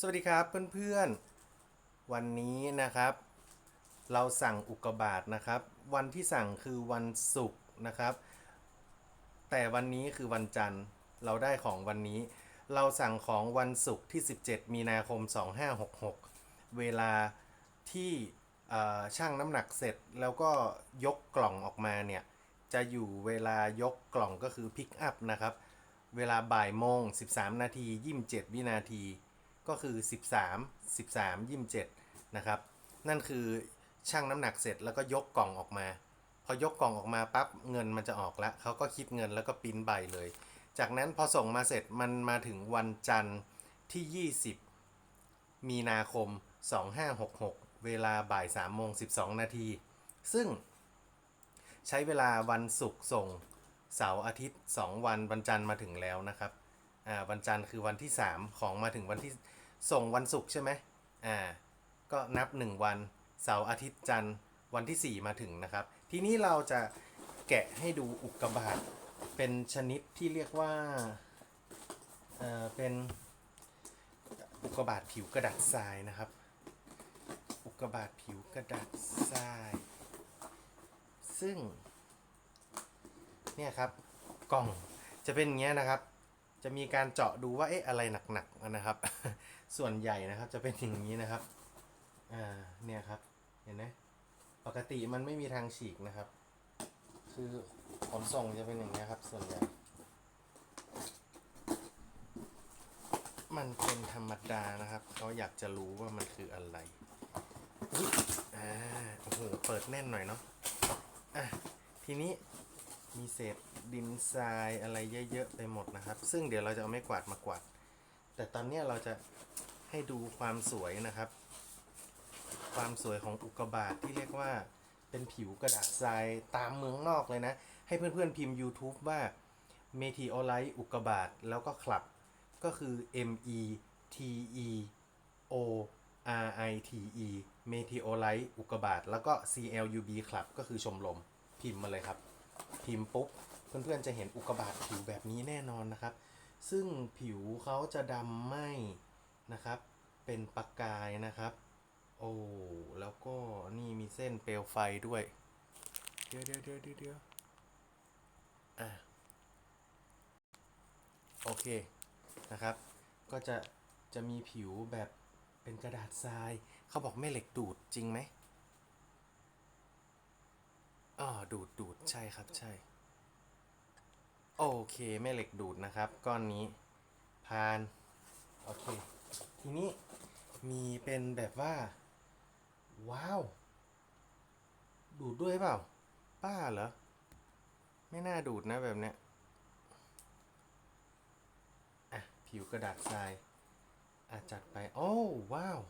สวัสดีครับเพื่อนๆ วันนี้นะครับ เราสั่งอุกบาตนะครับ วันที่สั่งคือวันศุกร์นะครับ แต่วันนี้คือวันจันทร์เราได้ของวันนี้ เราสั่งของวันศุกร์ที่ 17 มีนาคม 2566 เวลาที่ช่างน้ำหนักเสร็จแล้วก็ยกกล่องออกมาเนี่ย จะอยู่เวลายกกล่องก็คือพิกอัพนะครับ เวลาบ่ายโมง 13 นาที 27 วินาที ก็คือ 13 13 27นะครับนั่นคือช่างน้ำหนักเสร็จแล้วก็ยกกล่องออกมา พอยกกล่องออกมาปั๊บเงินมันจะออกแล้วเขาก็คิดเงินแล้วก็ปิ้นใบเลย จากนั้นพอส่งมาเสร็จมันมาถึงวันจันทร์ที่ 20 มีนาคม 2566 เวลาบ่าย3โมง12 นาที ซึ่งใช้เวลาวันศุกร์ส่งเสาร์อาทิตย์ 2 วันวันจันทร์มาถึงแล้วนะครับ อ่าวันจันทร์คือวันที่ 3 ของมาถึงวันที่ส่งวันศุกร์ใช่ไหมอ่าก็นับ 1 วันเสาร์อาทิตย์จันทร์วันที่ 4 มาถึงนะครับ ทีนี้เราจะแกะให้ดูอุกกาบาตเป็นชนิดที่เรียกว่าเอ่อเป็นอุกกาบาตผิวกระดาษทรายนะครับ อุกกาบาตผิวกระดาษทราย ซึ่งเนี่ยครับกล่องจะเป็นอย่างเงี้ยนะครับ จะมีการเจาะดูว่าเอ๊ะอะไรหนักๆนะครับ ส่วนใหญ่นะครับจะเป็นอย่างนี้นะครับอ่าเนี่ยครับเห็นไหมปกติมันไม่มีทางฉีกนะครับ คือขนส่งจะเป็นอย่างนี้ครับ ส่วนใหญ่มันเป็นธรรมดานะครับ เขาอยากจะรู้ว่ามันคืออะไรอ๋อ่าโอ้โหเปิดแน่นหน่อยเนาะอะทีนี้ มีเศษดินทรายอะไรเยอะๆไปหมดนะครับ ซึ่งเดี๋ยวเราจะเอาไม้กวาดมากวาด แต่ตอนนี้เราจะให้ดูความสวยนะครับ ความสวยของอุกกาบาตที่เรียกว่าเป็นผิวกระดาษทรายตามเมืองนอกเลยนะ ให้เพื่อนๆพิมพ์ YouTube ว่า Meteorite อุกกาบาตแล้วก็คลับก็คือ M E T E O R I T E Meteorite อุกกาบาตแล้วก็ C L U B คลับก็คือชมรมพิมพ์มาเลยครับ พิมพ์ปุ๊บเพื่อนๆจะเห็นอุกกาบาตผิวแบบนี้แน่นอนนะครับ ซึ่งผิวเขาจะดำไหมนะครับ เป็นประกายนะครับ โอ้แล้วก็นี่มีเส้นเปลวไฟด้วย เดี๋ยวเดี๋ยวเดี๋ยวเดี๋ยวเดี๋ยวอะโอเคนะครับ ก็จะจะมีผิวแบบเป็นกระดาษทราย เขาบอกแม่เหล็กดูดจริงไหม อ๋อดูดดูดใช่ครับใช่ โอเคแม่เหล็กดูดนะครับ ก้อนนี้พาน โอเค ทีนี้มีเป็นแบบว่า ว้าว ดูดด้วยเปล่า ป้าเหรอ ไม่น่าดูดนะแบบเนี้ยอะ ผิวกระดาษทรายอาจัดไป โอ้ว้าว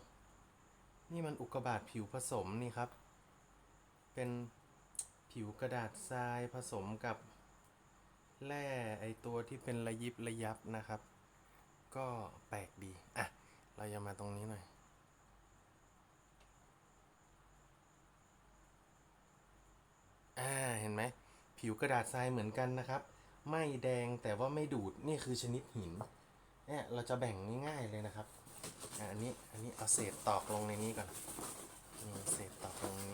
นี่มันอุกกาบาตผิวผสมนี่ครับ เป็น ผิวกระดาษทรายผสมกับแร่ไอตัวที่เป็นระยิบระยับนะครับ ก็แปลกดี อะ เราจะมาตรงนี้หน่อย อ่า เห็นไหม ผิวกระดาษทรายเหมือนกันนะครับ ไม่แดงแต่ว่าไม่ดูด นี่คือชนิดหินเนี่ยเราจะแบ่งง่ายๆเลยนะครับอะอันนี้ อันนี้เอาเศษตอกลงในนี้ก่อนนี่เศษตอกลงนี้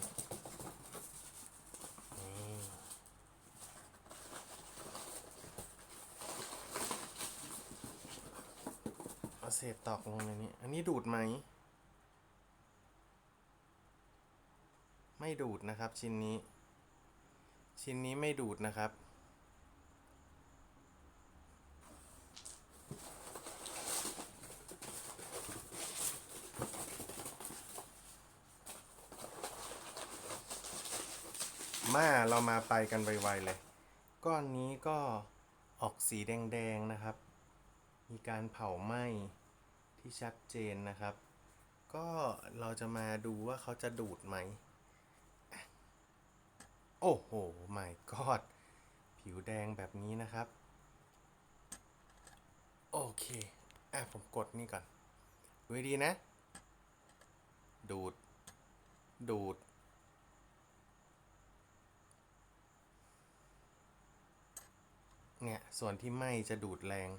เอาเศษตอกลงในนี้ อันนี้ดูดไหม ไม่ดูดนะครับชิ้นนี้ ชิ้นนี้ไม่ดูดนะครับ มาเรามาไปกันไวๆเลย ก้อนนี้ก็ออกสีแดง ๆ นะครับมีการเผาไหม้ ที่ชัดเจนนะครับ ก็เราจะมาดูว่าเขาจะดูดไหม โอ้โห my god ผิวแดงแบบนี้นะครับ โอเคอะผมกดนี่ก่อนดูดีนะ ดูด ดูดเนี่ยส่วนที่ไหมจะดูดแรง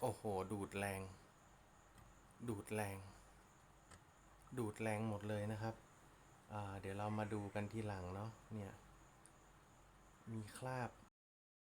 โอ้โห ดูดแรง ดูดแรง ดูดแรงหมดเลยนะครับ เดี๋ยวเรามาดูกันทีหลังเนาะเนี่ย มีคราบ